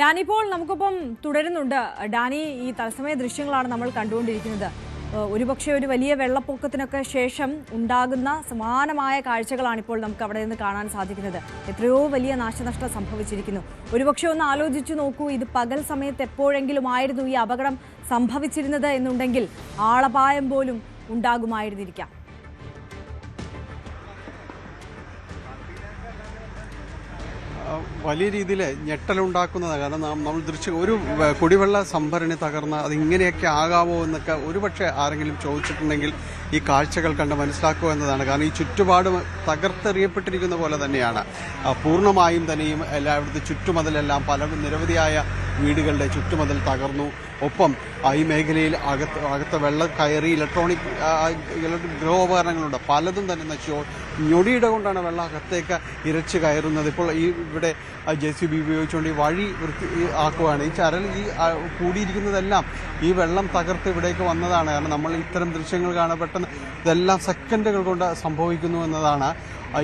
Dani ഇപ്പോൾ നമുക്കിപ്പം തുടരുന്നുണ്ട്. ഡാനി ഈ തത്സമയ ദൃശ്യങ്ങളാണ് നമ്മൾ കണ്ടുകൊണ്ടിരിക്കുന്നത്. ഒരുപക്ഷെ ഒരു വലിയ വെള്ളപ്പൊക്കത്തിനൊക്കെ ശേഷം ഉണ്ടാകുന്ന സമാനമായ കാഴ്ചകളാണ് ഇപ്പോൾ നമുക്ക് അവിടെ നിന്ന് കാണാൻ സാധിക്കുന്നത്. എത്രയോ വലിയ നാശനഷ്ടം സംഭവിച്ചിരിക്കുന്നു. ഒരുപക്ഷെ ഒന്ന് ആലോചിച്ചു നോക്കൂ ഇത് പകൽ സമയത്ത് എപ്പോഴെങ്കിലും ആയിരുന്നു ഈ അപകടം സംഭവിച്ചിരുന്നത് എന്നുണ്ടെങ്കിൽ ആളപായം പോലും ഉണ്ടാകുമായിരുന്നിരിക്കാം. വലിയ രീതിയിൽ ഞെട്ടലുണ്ടാക്കുന്നതാണ് കാരണം നമ്മൾ ദൃശ്യ ഒരു കുടിവെള്ള സംഭരണി തകർന്ന അതിങ്ങനെയൊക്കെ ആകാമോ എന്നൊക്കെ ഒരുപക്ഷെ ആരെങ്കിലും ചോദിച്ചിട്ടുണ്ടെങ്കിൽ ഈ കാഴ്ചകൾ കണ്ട് മനസ്സിലാക്കുക എന്നതാണ്. കാരണം ഈ ചുറ്റുപാട് തകർത്തെറിയപ്പെട്ടിരിക്കുന്ന പോലെ തന്നെയാണ്. പൂർണമായും തന്നെയും എല്ലായിടത്തും ചുറ്റുമതിലെല്ലാം പല നിരവധിയായ വീടുകളുടെ ചുറ്റുമതിൽ തകർന്നു. ഒപ്പം ഈ മേഖലയിൽ അകത്ത് അകത്ത് വെള്ളം കയറി ഇലക്ട്രോണിക് ഇലക്ട്രിക് ഗൃഹോപകരണങ്ങളുണ്ട് പലതും തന്നെ നശിച്ചു. ഞൊടിയിട കൊണ്ടാണ് വെള്ളം അകത്തേക്ക് ഇരച്ച് കയറുന്നത്. ഇപ്പോൾ ഈ ഇവിടെ ജെ സി ബി ഉപയോഗിച്ചുകൊണ്ട് ഈ വഴി വൃത്തി ഈ ആക്കുവാണ്. ഈ ചരൽ ഈ കൂടിയിരിക്കുന്നതെല്ലാം ഈ വെള്ളം തകർത്ത് ഇവിടേക്ക് വന്നതാണ്. കാരണം നമ്മൾ ഇത്തരം ദൃശ്യങ്ങൾ കാണാൻ പെട്ടെന്ന് ഇതെല്ലാം സെക്കൻഡുകൾ കൊണ്ട് സംഭവിക്കുന്നു എന്നതാണ്.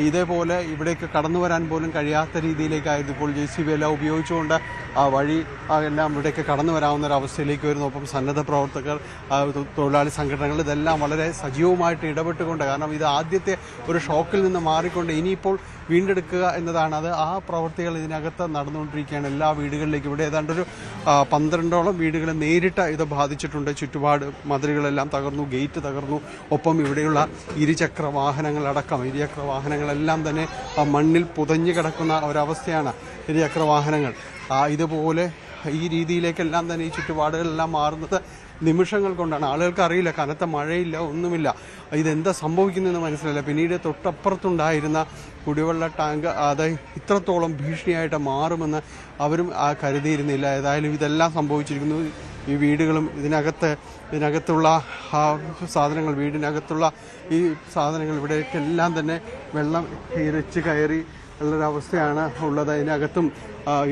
ഇതേപോലെ ഇവിടേക്ക് കടന്നു വരാൻ പോലും കഴിയാത്ത രീതിയിലേക്കായിരുന്നു ഇപ്പോൾ ജെ സി ബി എല്ലാം ഉപയോഗിച്ചുകൊണ്ട് ആ വഴി എല്ലാം ഇവിടേക്ക് കടന്നു വരാവുന്ന ഒരു അവസ്ഥയിലേക്ക് വരുന്നു. ഒപ്പം സന്നദ്ധ പ്രവർത്തകർ തൊഴിലാളി സംഘടനകൾ ഇതെല്ലാം വളരെ സജീവമായിട്ട് ഇടപെട്ടുകൊണ്ട് കാരണം ഇത് ആദ്യത്തെ ഒരു ഷോക്കിൽ നിന്ന് മാറിക്കൊണ്ട് ഇനിയിപ്പോൾ വീണ്ടെടുക്കുക എന്നതാണ്. അത് ആ പ്രവൃത്തികൾ ഇതിനകത്ത് നടന്നുകൊണ്ടിരിക്കുകയാണ്. എല്ലാ വീടുകളിലേക്കും ഇവിടെ ഏതാണ്ട് ഒരു പന്ത്രണ്ടോളം വീടുകൾ നേരിട്ട് ഇത് ബാധിച്ചിട്ടുണ്ട്. ചുറ്റുപാട് മതിലുകളെല്ലാം തകർന്നു ഗേറ്റ് തകർന്നു. ഒപ്പം ഇവിടെയുള്ള ഇരുചക്ര വാഹനങ്ങളടക്കം ഇരുചക്ര വാഹനങ്ങളെല്ലാം തന്നെ മണ്ണിൽ പുതഞ്ഞു കിടക്കുന്ന ഒരവസ്ഥയാണ് ഇരുചക്ര വാഹനങ്ങൾ. ഇതുപോലെ ഈ രീതിയിലേക്കെല്ലാം തന്നെ ഈ ചുറ്റുപാടുകളെല്ലാം മാറുന്നത് നിമിഷങ്ങൾ കൊണ്ടാണ്. ആളുകൾക്ക് അറിയില്ല കനത്ത മഴയില്ല ഒന്നുമില്ല. ഇതെന്താ സംഭവിക്കുന്നതെന്ന് മനസ്സിലല്ല പിന്നീട് തൊട്ടപ്പുറത്തുണ്ടായിരുന്ന കുടിവെള്ള ടാങ്ക് അത് ഇത്രത്തോളം ഭീഷണിയായിട്ട് മാറുമെന്ന് അവരും കരുതിയിരുന്നില്ല. ഏതായാലും ഇതെല്ലാം സംഭവിച്ചിരിക്കുന്നു. ഈ വീടുകളും ഇതിനകത്ത് ഇതിനകത്തുള്ള ആ സാധനങ്ങൾ വീടിനകത്തുള്ള ഈ സാധനങ്ങൾ ഇവിടേക്കെല്ലാം തന്നെ വെള്ളം ഇരച്ച് കയറി ഉള്ളൊരവസ്ഥയാണ് ഉള്ളത്. അതിനകത്തും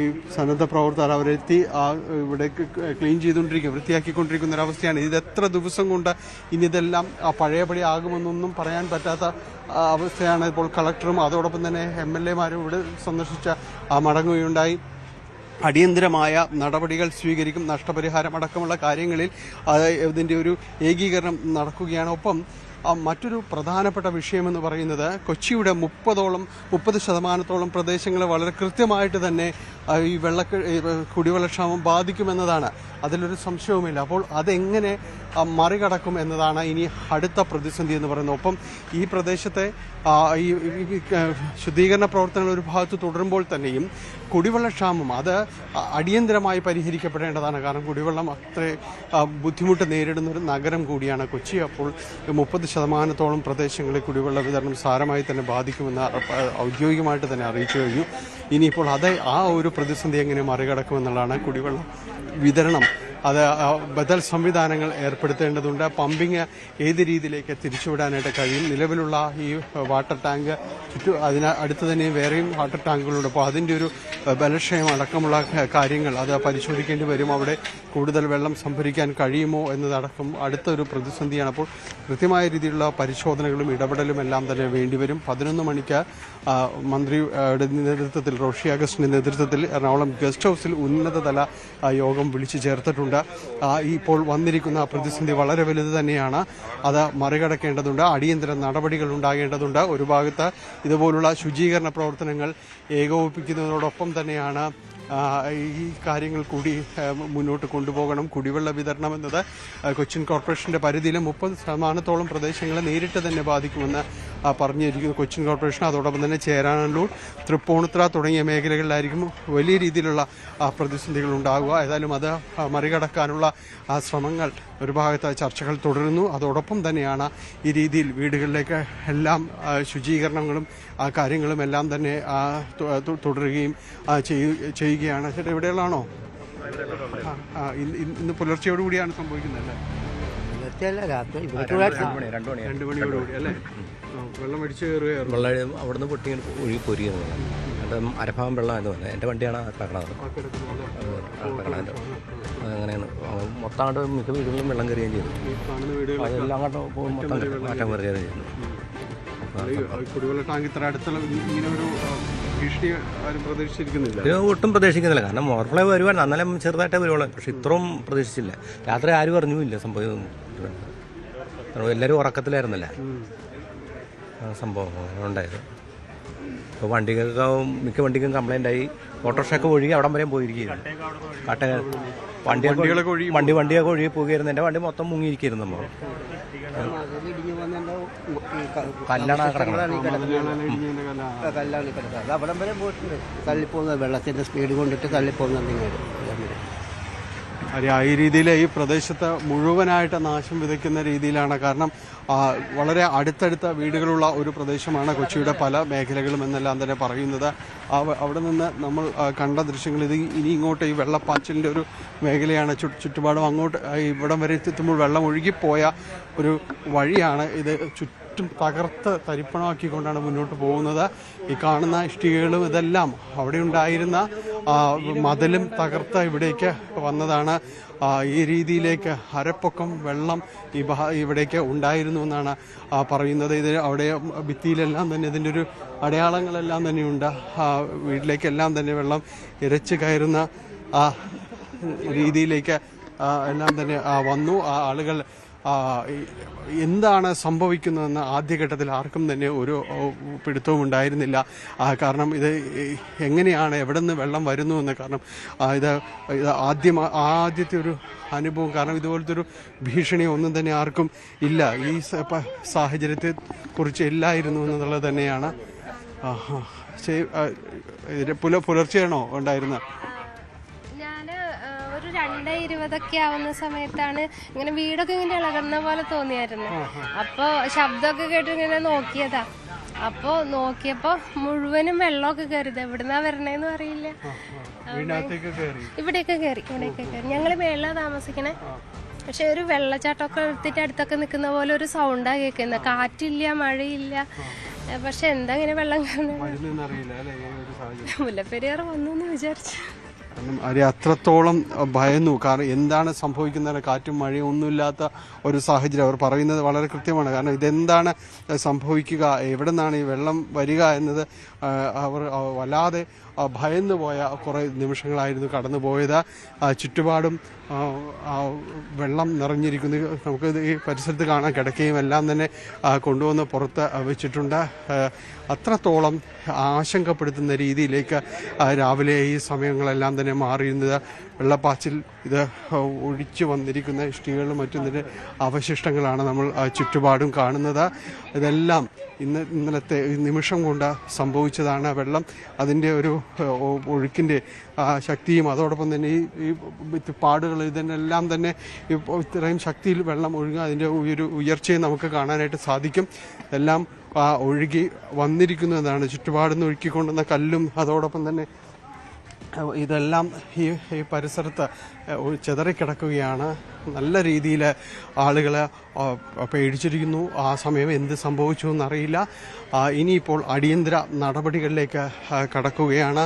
ഈ സന്നദ്ധ പ്രവർത്തകർ അവരെത്തി ആ ഇവിടേക്ക് ക്ലീൻ ചെയ്തുകൊണ്ടിരിക്കുക വൃത്തിയാക്കിക്കൊണ്ടിരിക്കുന്ന ഒരവസ്ഥയാണ്. ഇത് എത്ര ദിവസം കൊണ്ട് ഇനി ഇതെല്ലാം പഴയപടി ആകുമെന്നൊന്നും പറയാൻ പറ്റാത്ത അവസ്ഥയാണ് ഇപ്പോൾ കളക്ടറും അതോടൊപ്പം തന്നെ എം എൽ എമാരും ഇവിടെ സന്ദർശിച്ച മടങ്ങുകയുണ്ടായി. അടിയന്തരമായ നടപടികൾ സ്വീകരിക്കും നഷ്ടപരിഹാരം അടക്കമുള്ള കാര്യങ്ങളിൽ ഇതിന്റെ ഒരു ഏകീകരണം നടക്കുകയാണ്. ഒപ്പം മറ്റൊരു പ്രധാനപ്പെട്ട വിഷയമെന്ന് പറയുന്നത് കൊച്ചിയുടെ മുപ്പതോളം മുപ്പത് ശതമാനത്തോളം പ്രദേശങ്ങളെ വളരെ കൃത്യമായിട്ട് തന്നെ ഈ വെള്ള കുടിവെള്ളക്ഷാമം ബാധിക്കുമെന്നതാണ്. അതിലൊരു സംശയവുമില്ല. അപ്പോൾ അതെങ്ങനെ മറികടക്കും എന്നതാണ് ഇനി അടുത്ത പ്രതിസന്ധി എന്ന് പറയുന്നത്. ഒപ്പം ഈ പ്രദേശത്തെ ഈ, ശുദ്ധീകരണ പ്രവർത്തനങ്ങൾ ഒരു ഭാഗത്ത് തുടരുമ്പോൾ തന്നെയും കുടിവെള്ളക്ഷാമം അത് അടിയന്തരമായി പരിഹരിക്കപ്പെടേണ്ടതാണ്. കാരണം കുടിവെള്ളം അത്ര ബുദ്ധിമുട്ട് നേരിടുന്ന ഒരു നഗരം കൂടിയാണ് കൊച്ചി. അപ്പോൾ മുപ്പത് ശതമാനത്തോളം പ്രദേശങ്ങളിൽ കുടിവെള്ള വിതരണം സാരമായി തന്നെ ബാധിക്കുമെന്ന് ഔദ്യോഗികമായിട്ട് തന്നെ അറിയിച്ചു കഴിഞ്ഞു. ഇനിയിപ്പോൾ അത് ആ ഒരു പ്രതിസന്ധി എങ്ങനെ മറികടക്കുമെന്നുള്ളതാണ് കുടിവെള്ള വിതരണം അത് ബദൽ സംവിധാനങ്ങൾ ഏർപ്പെടുത്തേണ്ടതുണ്ട്. പമ്പിങ് ഏത് രീതിയിലേക്ക് തിരിച്ചുവിടാനായിട്ട് കഴിയും? നിലവിലുള്ള ഈ വാട്ടർ ടാങ്ക് അതിന് അടുത്ത് തന്നെ വേറെയും വാട്ടർ ടാങ്കുകളുണ്ട്. അപ്പോൾ അതിന്റെ ഒരു ബലക്ഷയം അടക്കമുള്ള കാര്യങ്ങൾ അത് പരിശോധിക്കേണ്ടി വരും. അവിടെ കൂടുതൽ വെള്ളം സംഭരിക്കാൻ കഴിയുമോ എന്നതടക്കം അടുത്തൊരു പ്രതിസന്ധിയാണ്. അപ്പോൾ കൃത്യമായ രീതിയിലുള്ള പരിശോധനകളും ഇടപെടലും എല്ലാം തന്നെ വേണ്ടിവരും പതിനൊന്ന് മണിക്ക് മന്ത്രിയുടെ നേതൃത്വത്തിൽ റോഷി അഗസ്റ്റിന്റെ നേതൃത്വത്തിൽ എറണാകുളം ഗസ്റ്റ് ഹൗസിൽ ഉന്നതതല യോഗം വിളിച്ചു ചേർത്തിട്ടുണ്ട്. ആ, ഇപ്പോൾ വന്നിരിക്കുന്ന പ്രതിസന്ധി വളരെ വലുത് തന്നെയാണ്. അത് മറികടക്കേണ്ടതുണ്ട്. അടിയന്തര നടപടികൾ ഉണ്ടാകേണ്ടതുണ്ട്. ഒരു ഭാഗത്ത് ഇതുപോലുള്ള ശുചീകരണ പ്രവർത്തനങ്ങൾ ഏകോപിപ്പിക്കുന്നതോടൊപ്പം തന്നെയാണ് ഈ കാര്യങ്ങൾ കൂടി മുന്നോട്ട് കൊണ്ടുപോകണം. കുടിവെള്ള വിതരണം എന്നത് കൊച്ചിൻ കോർപ്പറേഷന്റെ പരിധിയിലെ മുപ്പത് ശതമാനത്തോളം പ്രദേശങ്ങളെ നേരിട്ട് തന്നെ ബാധിക്കുമെന്ന് ആ, പറഞ്ഞിരിക്കുന്നു കൊച്ചിൻ കോർപ്പറേഷൻ അതോടൊപ്പം തന്നെ ചേരാനല്ലൂർ തൃപ്പൂണിത്ര തുടങ്ങിയ മേഖലകളിലായിരിക്കും വലിയ രീതിയിലുള്ള പ്രതിസന്ധികൾ ഉണ്ടാകുക ഏതായാലും അത് മറികടക്കാനുള്ള ശ്രമങ്ങൾ ഒരു ഭാഗത്ത് ചർച്ചകൾ തുടരുന്നു. അതോടൊപ്പം തന്നെയാണ് ഈ രീതിയിൽ വീടുകളിലേക്ക് എല്ലാം ശുചീകരണങ്ങളും കാര്യങ്ങളും എല്ലാം തന്നെ തുടരുകയും ചെയ്യുകയാണ്. ചേട്ടാ ഇന്ന് ഇന്ന് പുലർച്ചയോടുകൂടിയാണ് സംഭവിക്കുന്നത് അല്ലേ രാത്രി രണ്ട് മണിയോടുകൂടി അല്ലേ? വെള്ളം അടിച്ചു കയറുകയായിരുന്നു. വെള്ളം അവിടുന്ന് പൊട്ടി ഒഴുകി പോരുകയാണ് എന്റെ വെള്ളം എന്ന് വന്നത് എന്റെ വണ്ടിയാണ് തകണത് അങ്ങനെയാണ് മൊത്തം അങ്ങോട്ട് മിക്ക വീടുകളിലും വെള്ളം കയറുകയും ചെയ്തു. അതെല്ലാം അങ്ങോട്ട് പോകും മൊത്തം മാറ്റം ഈ കുടിവെള്ള ടാങ്ക് ഇത്ര അടുത്തുള്ള ഇങ്ങനെ ഒരു ഭീഷണി ആരും പ്രതീക്ഷിച്ചിരിക്കുന്നില്ല. ഇത് ഒട്ടും പ്രതീക്ഷിക്കുന്നില്ല. കാരണം മോർഫ്ലൈ വരുവാൻ അന്നേരം ചെറുതായിട്ടേ വരുവുള്ളൂ. പക്ഷെ ഇത്രയും പ്രതീക്ഷിച്ചില്ല. രാത്രി ആരും അറിഞ്ഞുമില്ല സംഭവം എല്ലാവരും ഉറക്കത്തിലായിരുന്നല്ലേ? ആ സംഭവം ഉണ്ടായത്. ഇപ്പോൾ വണ്ടികൾക്ക് മിക്ക വണ്ടിക്കും കംപ്ലൈന്റ് ആയി. ഓട്ടോറിക്ഷയൊക്കെ ഒഴുകി അവിടം വരെയും പോയിരിക്കുകയായിരുന്നു. കാട്ട വണ്ടിയൊക്കെ ഒഴുകി വണ്ടി വണ്ടിയൊക്കെ ഒഴുകി പോകുകയായിരുന്നു എന്റെ വണ്ടി മൊത്തം മുങ്ങിയിരിക്കുന്നു നമ്മൾ കല്ലാണ് കിടക്കുന്നത്. കല്ലാണ് അത് അവിടം വരെ പോയിട്ടുണ്ട്. തള്ളിപ്പോകുന്നത് വെള്ളത്തിന്റെ സ്പീഡ് കൊണ്ടിട്ട് തള്ളിപ്പോകുന്നുണ്ട് ഇങ്ങോട്ട് എല്ലാം കൂടെ. അതെ ആ ഈ രീതിയിൽ ഈ പ്രദേശത്ത് മുഴുവനായിട്ട് നാശം വിതയ്ക്കുന്ന രീതിയിലാണ്. കാരണം വളരെ അടുത്തടുത്ത വീടുകളുള്ള ഒരു പ്രദേശമാണ് കൊച്ചിയുടെ പല മേഖലകളും എന്നെല്ലാം തന്നെ പറയുന്നത്. അവിടെ നിന്ന് നമ്മൾ കണ്ട ദൃശ്യങ്ങൾ ഇത് ഇനി ഇങ്ങോട്ട് ഈ വെള്ളപ്പാച്ചിലിന്റെ ഒരു മേഖലയാണ്. ചുറ്റുപാടും അങ്ങോട്ട് ഇവിടം വരെ എത്തുമ്പോൾ വെള്ളം ഒഴുകിപ്പോയ ഒരു വഴിയാണ് ഇത് ചുറ്റും തകർത്ത് തരിപ്പണമാക്കിക്കൊണ്ടാണ് മുന്നോട്ട് പോകുന്നത്. ഈ കാണുന്ന ഇഷ്ടികകളും ഇതെല്ലാം അവിടെ ഉണ്ടായിരുന്ന മതിലും തകർത്ത് ഇവിടേക്ക് വന്നതാണ്. ഈ രീതിയിലേക്ക് അരപ്പൊക്കം വെള്ളം ഈ ഇവിടേക്ക് ഉണ്ടായിരുന്നു എന്നാണ് പറയുന്നത്. ഇത് അവിടെ ഭിത്തിയിലെല്ലാം തന്നെ ഇതിന്റെ ഒരു അടയാളങ്ങളെല്ലാം തന്നെയുണ്ട്. വീട്ടിലേക്കെല്ലാം തന്നെ വെള്ളം ഇരച്ച് കയറുന്ന രീതിയിലേക്ക് എല്ലാം തന്നെ വന്നു. ആളുകൾ എന്താണ് സംഭവിക്കുന്നതെന്ന് ആദ്യഘട്ടത്തിൽ ആർക്കും തന്നെ ഒരു പിടുത്തവും ഉണ്ടായിരുന്നില്ല. കാരണം ഇത് എങ്ങനെയാണ് എവിടെ നിന്ന് വെള്ളം വരുന്നു എന്ന് കാരണം ഇത് ഇത് ആദ്യം ആദ്യത്തെ ഒരു അനുഭവം കാരണം ഇതുപോലത്തെ ഒരു ഭീഷണി ഒന്നും തന്നെ ആർക്കും ഇല്ല. ഈ സാഹചര്യത്തെ കുറിച്ച് ഇല്ലായിരുന്നു എന്നുള്ളത് തന്നെയാണ്. പുല പുലർച്ചെയാണോ ഉണ്ടായിരുന്നത്? ഒരു രണ്ട് ഇരുപതൊക്കെ ആവുന്ന സമയത്താണ് ഇങ്ങനെ വീടൊക്കെ ഇങ്ങനെ ഇളകുന്ന പോലെ തോന്നിയായിരുന്നു. അപ്പോൾ ശബ്ദമൊക്കെ കേട്ട് ഇങ്ങനെ നോക്കിയതാ. അപ്പൊ നോക്കിയപ്പോ മുഴുവനും വെള്ളമൊക്കെ കയറിയത്. എവിടുന്നാ വരണേന്ന് അറിയില്ല. ഇവിടെയൊക്കെ കയറി. ഇവിടെയൊക്കെ കയറി ഞങ്ങൾ മേളിലാ താമസിക്കണേ. പക്ഷെ ഒരു വെള്ളച്ചാട്ടമൊക്കെ എടുത്തിട്ട് അടുത്തൊക്കെ നിൽക്കുന്ന പോലെ ഒരു സൗണ്ടാ കേൾക്കുന്നത് കാറ്റില്ല മഴയില്ല. പക്ഷെ എന്താ ഇങ്ങനെ വെള്ളം സാഹചര്യം. മുല്ലപ്പെരിയാർ വന്നു എന്ന് വിചാരിച്ചു. കാരണം അവർ അത്രത്തോളം ഭയന്നു. കാരണം എന്താണ് സംഭവിക്കുന്നത് കാറ്റും മഴയും ഒന്നുമില്ലാത്ത ഒരു സാഹചര്യം. അവർ പറയുന്നത് വളരെ കൃത്യമാണ്. കാരണം ഇതെന്താണ് സംഭവിക്കുക എവിടെ നിന്നാണ് ഈ വെള്ളം വരിക എന്നത് അവർ വല്ലാതെ ഭയന്ന് പോയ കുറേ നിമിഷങ്ങളായിരുന്നു കടന്നു പോയത് ചുറ്റുപാടും വെള്ളം നിറഞ്ഞിരിക്കുന്നു. നമുക്ക് ഈ പരിസരത്ത് കാണാൻ കിടക്കുകയും എല്ലാം തന്നെ കൊണ്ടുവന്ന് പുറത്ത് വെച്ചിട്ടുണ്ട്. അത്രത്തോളം ആശങ്കപ്പെടുത്തുന്ന രീതിയിലേക്ക് രാവിലെ ഈ സമയങ്ങളെല്ലാം തന്നെ മാറിയിരുന്നത്. വെള്ളപ്പാച്ചിൽ ഇത് ഒഴിച്ചു വന്നിരിക്കുന്ന ഇഷ്ടികകളും മറ്റും അവശിഷ്ടങ്ങളാണ് നമ്മൾ ചുറ്റുപാടും കാണുന്നത്. ഇതെല്ലാം ഇന്ന് ഇന്നലത്തെ നിമിഷം കൊണ്ട് സംഭവിച്ചതാണ് വെള്ളം. അതിന്റെ ഒരു ഒഴുക്കിന്റെ ശക്തിയും അതോടൊപ്പം തന്നെ ഈ ഈ പാടുകൾ ഇതിനെല്ലാം തന്നെ ഇത്രയും ശക്തിയിൽ വെള്ളം ഒഴുകുക അതിന്റെ ഒരു ഉയർച്ചയും നമുക്ക് കാണാനായിട്ട് സാധിക്കും. എല്ലാം ആ, ഒഴുകി വന്നിരിക്കുന്നതാണ്. ചുറ്റുപാടുന്ന് ഒഴുക്കിക്കൊണ്ടുവന്ന കല്ലും അതോടൊപ്പം തന്നെ ഇതെല്ലാം ഈ ഈ പരിസരത്ത് ചിതറിക്കിടക്കുകയാണ്. നല്ല രീതിയിൽ ആളുകൾ പേടിച്ചിരിക്കുന്നു. ആ സമയം എന്ത് സംഭവിച്ചു എന്നറിയില്ല. ഇനിയിപ്പോൾ അടിയന്തര നടപടികളിലേക്ക് കടക്കുകയാണ്.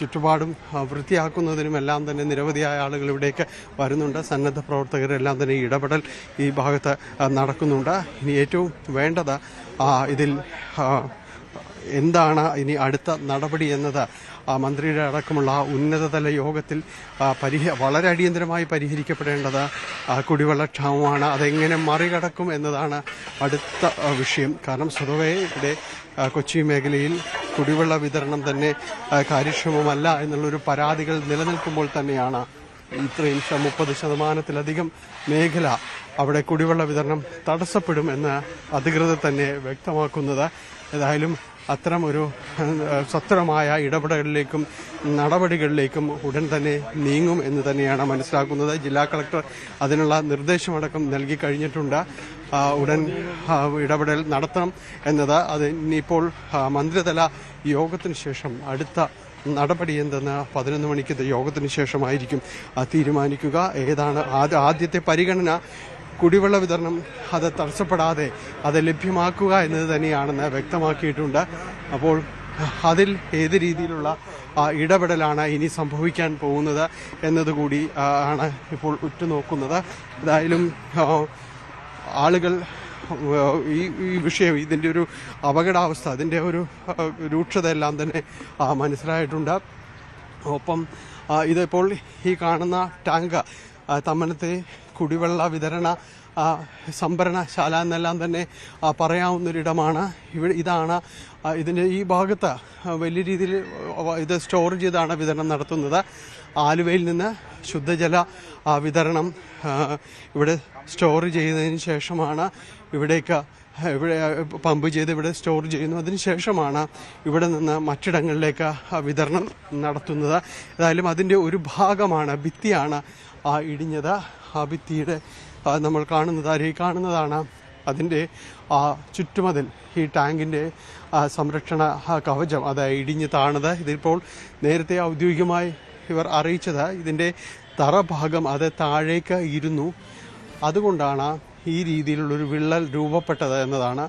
ചുറ്റുപാടും വൃത്തിയാക്കുന്നതിനും എല്ലാം തന്നെ നിരവധിയായ ആളുകൾ ഇവിടേക്ക് വരുന്നുണ്ട്. സന്നദ്ധ പ്രവർത്തകരെല്ലാം തന്നെ ഇടപെടൽ ഈ ഭാഗത്ത് നടക്കുന്നുണ്ട്. ഇനി ഏറ്റവും വേണ്ടത് ഇതിൽ എന്താണ് ഇനി അടുത്ത നടപടി എന്നത്? മന്ത്രിയുടെ അടക്കമുള്ള ഉന്നതതല യോഗത്തിൽ പരിഹ വളരെ അടിയന്തരമായി പരിഹരിക്കപ്പെടേണ്ടത് കുടിവെള്ള കുടിവെള്ളക്ഷാമമാണ് അതെങ്ങനെ മറികടക്കും എന്നതാണ് അടുത്ത വിഷയം. കാരണം സ്വതവേ ഇവിടെ കൊച്ചി മേഖലയിൽ കുടിവെള്ള വിതരണം തന്നെ കാര്യക്ഷമമല്ല എന്നുള്ളൊരു പരാതികൾ നിലനിൽക്കുമ്പോൾ തന്നെയാണ് ഇത്രയും മുപ്പത് ശതമാനത്തിലധികം മേഖല അവിടെ കുടിവെള്ള വിതരണം തടസ്സപ്പെടും എന്ന് അധികൃതർ തന്നെ വ്യക്തമാക്കുന്നത്. ഏതായാലും അത്തരം ഒരു ഏഹ്, സത്വരമായ ഇടപെടലിലേക്കും നടപടികളിലേക്കും ഉടൻ തന്നെ നീങ്ങും എന്ന് തന്നെയാണ് മനസ്സിലാക്കുന്നത്. ജില്ലാ കളക്ടർ അതിനുള്ള നിർദ്ദേശമടക്കം നൽകി കഴിഞ്ഞിട്ടുണ്ട്. ഉടൻ ഇടപെടൽ നടത്തണം എന്നത്. അത് ഇനിയിപ്പോൾ മന്ത്രിതല യോഗത്തിന് ശേഷം അടുത്ത നടപടി എന്തെന്ന് പതിനൊന്ന് മണിക്ക് യോഗത്തിന് ശേഷമായിരിക്കും. തീരുമാനിക്കുക. ഏതാണ് ആദ്യ ആദ്യത്തെ പരിഗണന? കുടിവെള്ള വിതരണം അത് തടസ്സപ്പെടാതെ അത് ലഭ്യമാക്കുക എന്നത് തന്നെയാണെന്ന് വ്യക്തമാക്കിയിട്ടുണ്ട്. അപ്പോൾ അതിൽ ഏത് രീതിയിലുള്ള ഇടപെടലാണ് ഇനി സംഭവിക്കാൻ പോകുന്നത് എന്നതുകൂടി ആണ് ഇപ്പോൾ ഉറ്റുനോക്കുന്നത്. ഏതായാലും ആളുകൾ ഈ ഈ വിഷയം ഇതിന്റെ ഒരു അപകടാവസ്ഥ അതിന്റെ ഒരു രൂക്ഷതയെല്ലാം തന്നെ മനസ്സിലായിട്ടുണ്ട്. ഒപ്പം ഇതിപ്പോൾ ഈ കാണുന്ന ടാങ്ക് തമ്മനത്തെ കുടിവെള്ള വിതരണ സംഭരണശാല എന്നെല്ലാം തന്നെ പറയാവുന്നൊരിടമാണ്. ഇവിടെ ഇതാണ് ഇതിന്റെ ഈ ഭാഗത്ത് വലിയ രീതിയിൽ ഇത് സ്റ്റോർ ചെയ്താണ് വിതരണം നടത്തുന്നത്. ആലുവയിൽ നിന്ന് ശുദ്ധജല വിതരണം ഇവിടെ സ്റ്റോർ ചെയ്തതിന് ശേഷമാണ് ഇവിടേക്ക് ഇവിടെ പമ്പ് ചെയ്ത് ഇവിടെ സ്റ്റോർ ചെയ്യുന്നു അതിനുശേഷമാണ് ഇവിടെ നിന്ന് മറ്റിടങ്ങളിലേക്ക് വിതരണം നടത്തുന്നത്. ഏതായാലും അതിന്റെ ഒരു ഭാഗമാണ് ഭിത്തിയാണ് ഇടിഞ്ഞത്. ആ ഭിത്തിയുടെ നമ്മൾ കാണുന്നത് അരി കാണുന്നതാണ് അതിന്റെ ആ ചുറ്റുമതിൽ ഈ ടാങ്കിന്റെ സംരക്ഷണ കവചം അത് ഇടിഞ്ഞ് താണത്. ഇതിപ്പോൾ നേരത്തെ ഔദ്യോഗികമായി ഇവർ അറിയിച്ചത് ഇതിന്റെ തറഭാഗം അത് താഴേക്ക് ഇരുന്നു. അതുകൊണ്ടാണ് ഈ രീതിയിലുള്ളൊരു വിള്ളൽ രൂപപ്പെട്ടത് എന്നതാണ്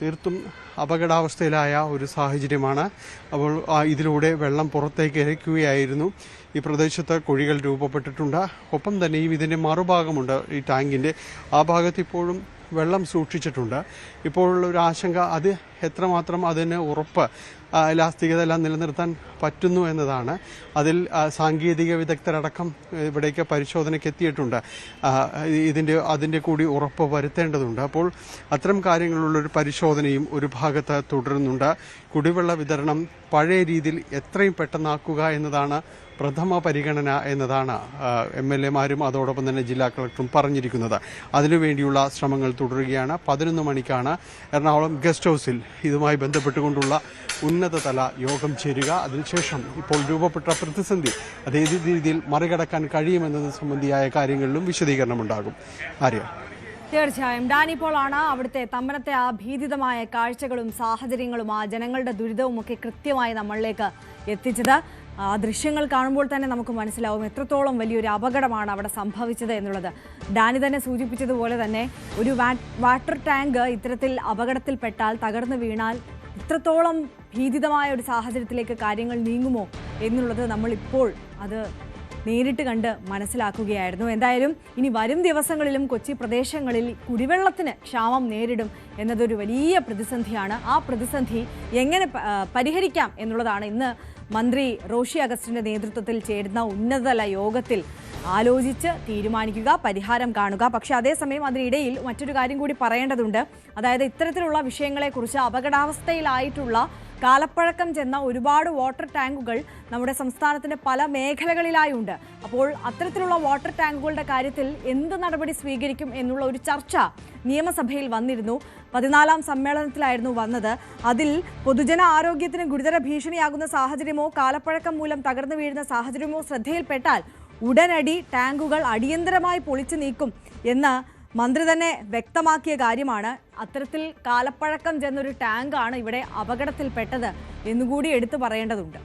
തീർത്തും അപകടാവസ്ഥയിലായ ഒരു സാഹചര്യമാണ്. അപ്പോൾ ഇതിലൂടെ വെള്ളം പുറത്തേക്ക് ഇരയ്ക്കുകയായിരുന്നു ഈ പ്രദേശത്ത് കുഴികൾ രൂപപ്പെട്ടിട്ടുണ്ട്. ഒപ്പം തന്നെയും ഇതിന്റെ മറുഭാഗമുണ്ട് ഈ ടാങ്കിന്റെ ആ ഭാഗത്ത് ഇപ്പോഴും വെള്ളം സൂക്ഷിച്ചിട്ടുണ്ട്. ഇപ്പോഴുള്ള ഒരു ആശങ്ക അത് എത്രമാത്രം അതിന് ഉറപ്പ് ഇലാസ്തികത എല്ലാം നിലനിർത്താൻ പറ്റുന്നു എന്നതാണ്. അതിൽ സാങ്കേതിക വിദഗ്ധരടക്കം ഇവിടേക്ക് പരിശോധനയ്ക്ക് എത്തിയിട്ടുണ്ട്. ഇതിന്റെ അതിന്റെ കൂടി ഉറപ്പ് വരുത്തേണ്ടതുണ്ട്. അപ്പോൾ അത്തരം കാര്യങ്ങളുള്ളൊരു പരിശോധനയും ഒരു ഭാഗത്ത് തുടരുന്നുണ്ട്. കുടിവെള്ള വിതരണം പഴയ രീതിയിൽ എത്രയും പെട്ടെന്നാക്കുക എന്നതാണ് പ്രഥമ പരിഗണന എന്നതാണ് എം എൽ എമാരും അതോടൊപ്പം തന്നെ ജില്ലാ കളക്ടറും പറഞ്ഞിരിക്കുന്നത്. അതിനുവേണ്ടിയുള്ള ശ്രമങ്ങൾ തുടരുകയാണ്. പതിനൊന്ന് മണിക്കാണ് എറണാകുളം ഗസ്റ്റ് ഹൗസിൽ ഇതുമായി ബന്ധപ്പെട്ടുകൊണ്ടുള്ള ഉന്നതതല യോഗം ചേരുക. അതിനുശേഷം ഇപ്പോൾ രൂപപ്പെട്ട പ്രതിസന്ധി അത് ഏത് രീതിയിൽ മറികടക്കാൻ കഴിയുമെന്നത് സംബന്ധിയായ കാര്യങ്ങളിലും വിശദീകരണമുണ്ടാകും. ആര്യ. തീർച്ചയായും. ഡാനിപ്പോളാണ് അവിടുത്തെ തമ്പനത്തെ ആ ഭീതിതമായ കാഴ്ചകളും സാഹചര്യങ്ങളും ആ ജനങ്ങളുടെ ദുരിതവും ഒക്കെ കൃത്യമായി നമ്മളിലേക്ക് എത്തിച്ചത്. ആ ദൃശ്യങ്ങൾ കാണുമ്പോൾ തന്നെ നമുക്ക് മനസ്സിലാവും എത്രത്തോളം വലിയൊരു അപകടമാണ് അവിടെ സംഭവിച്ചത് എന്നുള്ളത്. ഡാനി തന്നെ സൂചിപ്പിച്ചതുപോലെ തന്നെ ഒരു വാട്ടർ ടാങ്ക് ഇത്തരത്തിൽ അപകടത്തിൽപ്പെട്ടാൽ തകർന്നു വീണാൽ ഇത്രത്തോളം ഭീതിതമായ ഒരു സാഹചര്യത്തിലേക്ക് കാര്യങ്ങൾ നീങ്ങുമോ എന്നുള്ളത് നമ്മളിപ്പോൾ അത് നേരിട്ട് കണ്ട് മനസ്സിലാക്കുകയായിരുന്നു. എന്തായാലും ഇനി വരും ദിവസങ്ങളിലും കൊച്ചി പ്രദേശങ്ങളിൽ കുടിവെള്ളത്തിന് ക്ഷാമം നേരിടും എന്നതൊരു വലിയ പ്രതിസന്ധിയാണ്. ആ പ്രതിസന്ധി എങ്ങനെ പരിഹരിക്കാം എന്നുള്ളതാണ് ഇന്ന് മന്ത്രി റോഷി അഗസ്റ്റിന്റെ നേതൃത്വത്തിൽ ചേരുന്ന ഉന്നതതല യോഗത്തിൽ ആലോചിച്ച് തീരുമാനിക്കുക പരിഹാരം കാണുക. പക്ഷേ അതേസമയം അതിനിടയിൽ മറ്റൊരു കാര്യം കൂടി പറയേണ്ടതുണ്ട്. അതായത് ഇത്തരത്തിലുള്ള വിഷയങ്ങളെക്കുറിച്ച് അപകടാവസ്ഥയിലായിട്ടുള്ള കാലപ്പഴക്കം ചെന്ന ഒരുപാട് വാട്ടർ ടാങ്കുകൾ നമ്മുടെ സംസ്ഥാനത്തിന്റെ പല മേഖലകളിലായി ഉണ്ട് അപ്പോൾ അത്തരത്തിലുള്ള വാട്ടർ ടാങ്കുകളുടെ കാര്യത്തിൽ എന്ത് നടപടി സ്വീകരിക്കും എന്നുള്ള ഒരു ചർച്ച നിയമസഭയിൽ വന്നിരുന്നു. പതിനാലാം സമ്മേളനത്തിലായിരുന്നു വന്നത്. അതിൽ പൊതുജന ആരോഗ്യത്തിന് ഗുരുതര ഭീഷണിയാകുന്ന സാഹചര്യമോ കാലപ്പഴക്കം മൂലം തകർന്നു വീഴുന്ന സാഹചര്യമോ ശ്രദ്ധയിൽപ്പെട്ടാൽ ഉടനടി ടാങ്കുകൾ അടിയന്തരമായി പൊളിച്ചു നീക്കും എന്ന് മന്ത്രി തന്നെ വ്യക്തമാക്കിയ കാര്യമാണ്. അത്തരത്തിൽ കാലപ്പഴക്കം ചെന്നൊരു ടാങ്കാണ് ഇവിടെ അപകടത്തിൽപ്പെട്ടത് എന്നുകൂടി എടുത്തു പറയേണ്ടതുണ്ട്.